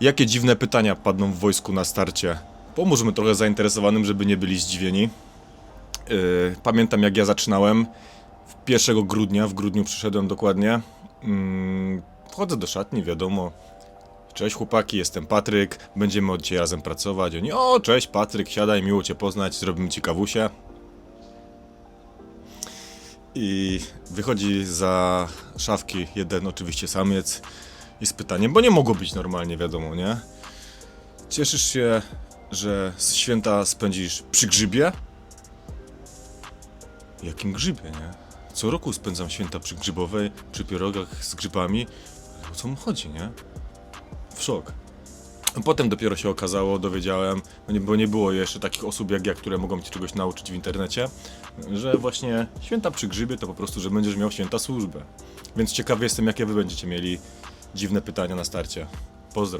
Jakie dziwne pytania padną w wojsku na starcie? Pomóżmy trochę zainteresowanym, żeby nie byli zdziwieni. Yy, pamiętam jak ja zaczynałem. W 1 grudnia, w grudniu przyszedłem dokładnie. Mm, wchodzę do szatni, wiadomo. Cześć chłopaki, jestem Patryk, będziemy od dzisiaj razem pracować. Oni, o cześć Patryk, siadaj, miło cię poznać, zrobimy ci kawusie. I wychodzi za szafki jeden oczywiście samiec i z pytaniem, bo nie mogło być normalnie, wiadomo, nie? Cieszysz się, że święta spędzisz przy grzybie? Jakim grzybie, nie? Co roku spędzam święta przy grzybowej, przy pierogach z grzybami. O co mu chodzi, nie? W szok. Potem dopiero się okazało, dowiedziałem, bo nie było jeszcze takich osób jak ja, które mogą cię czegoś nauczyć w internecie, że właśnie święta przy grzybie to po prostu, że będziesz miał święta służbę. Więc ciekawy jestem, jakie wy będziecie mieli dziwne pytania na starcie. Pozdro.